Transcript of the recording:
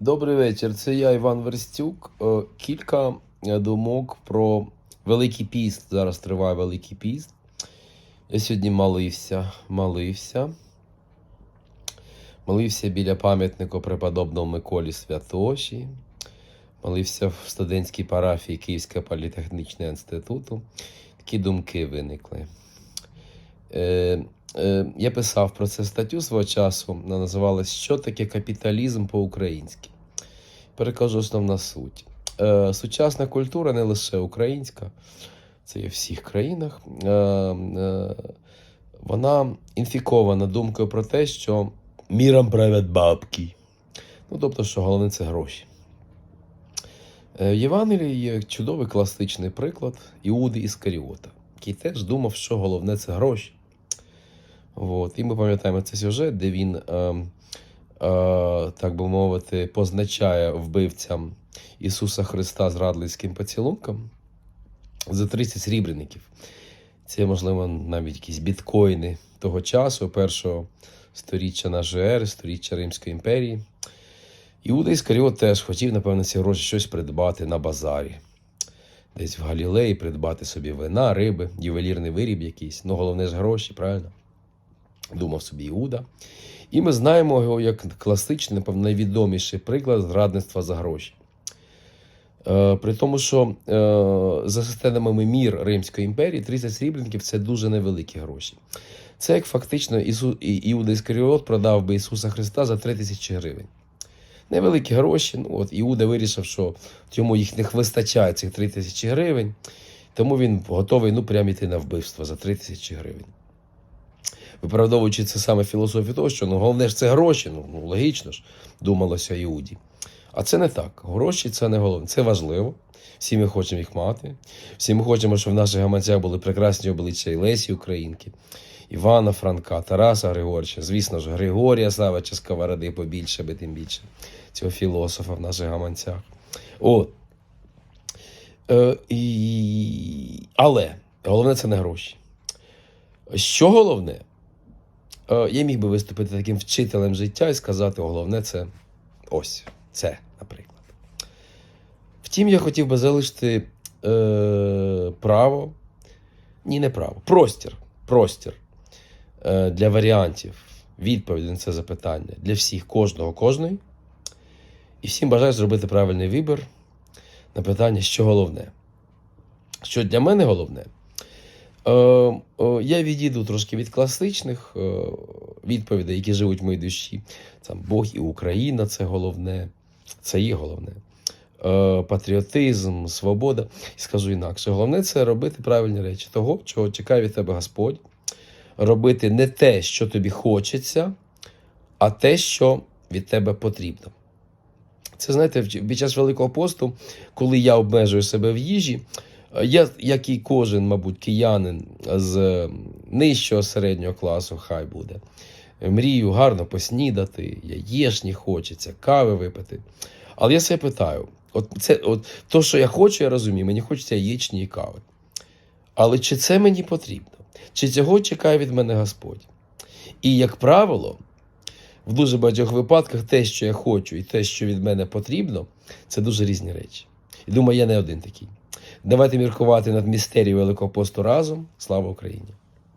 Добрий вечір. Це я, Іван Верстюк. Е, Кілька е, думок про Великий піст. Зараз триває Великий піст. Я сьогодні молився, молився. Молився біля пам'ятника преподобному Миколі Святоші. Молився в студентській парафії Київського політехнічного інституту. Такі думки виникли. Е, е, я писав про це статтю свого часу. Вона називалась Що таке капіталізм по-українськи. Перекажу основна суть. Е, сучасна культура не лише українська, це є в всіх країнах. Вона інфікована думкою про те, що міром правять бабки. Ну, тобто, що головне це гроші. В Євангелії є чудовий класичний приклад Іуди Іскаріота, який теж думав, що головне це гроші. От. І ми пам'ятаємо цей сюжет, де він, е, е, так би мовити, позначає вбивцям Ісуса Христа з радницьким поцілунком за 30 срібреників. Це, можливо, навіть якісь біткоїни того часу, першого сторіччя нашої ери, сторіччя Римської імперії. Іуда Іскаріот теж хотів, напевно, ці гроші щось придбати на базарі. Десь в Галілеї придбати собі вина, риби, ювелірний виріб якийсь. Ну, головне ж гроші, правильно? Думав собі Іуда. І ми знаємо його як класичний, напевно, найвідоміший приклад зрадництва за гроші. Е, при тому, що е, за системами мір Римської імперії 30 срібленників це дуже невеликі гроші. Це як фактично Ісу, Іуда Іскаріот продав би Ісуса Христа за 3 тисячі гривень. Невеликі гроші. Ну, от Іуда вирішив, що йому їх не вистачає цих 3 тисячі гривень, тому він готовий ну, прямо йти на вбивство за 3 тисячі гривень. Виправдовуючи це саме філософію того, що ну, головне ж це гроші, ну, ну логічно ж, думалося Іуді. А це не так. Гроші це не головне. Це важливо. Всі ми хочемо їх мати. Всі ми хочемо, щоб в наших гаманцях були прекрасні обличчя і Лесі Українки, Івана Франка, Тараса Григорча, звісно ж, Григорія Савича Сковороди побільше, би тим більше цього філософа в наших гаманцях. От. Е, і... Але головне це не гроші. Що головне? Е, Я міг би виступити таким вчителем життя і сказати, головне це ось це, наприклад. Втім, я хотів би залишити е, право, ні, не право, простір, простір е, для варіантів відповіді на це запитання для всіх, кожного, кожної. І всім бажаю зробити правильний вибір на питання, що головне. Що для мене головне? Е, е, я відійду трошки від класичних е, відповідей, які живуть в моїй душі. Там Бог і Україна це головне, це є головне. Патріотизм, свобода. І скажу інакше, головне це робити правильні речі, того, чого чекає від тебе Господь. Робити не те, що тобі хочеться, а те, що від тебе потрібно. Це знаєте, під час Великого посту, коли я обмежую себе в їжі, я, як і кожен, мабуть, киянин з е, нижчого середнього класу, хай буде. Мрію гарно поснідати, яєшні хочеться, кави випити. Але я себе питаю: от це, от то, що я хочу, я розумію, мені хочеться яєчні і кави. Але чи це мені потрібно? Чи цього чекає від мене Господь? І, як правило, в дуже багатьох випадках те, що я хочу, і те, що від мене потрібно, це дуже різні речі. І думаю, я не один такий. Давайте міркувати над містерією Великого посту разом. Слава Україні!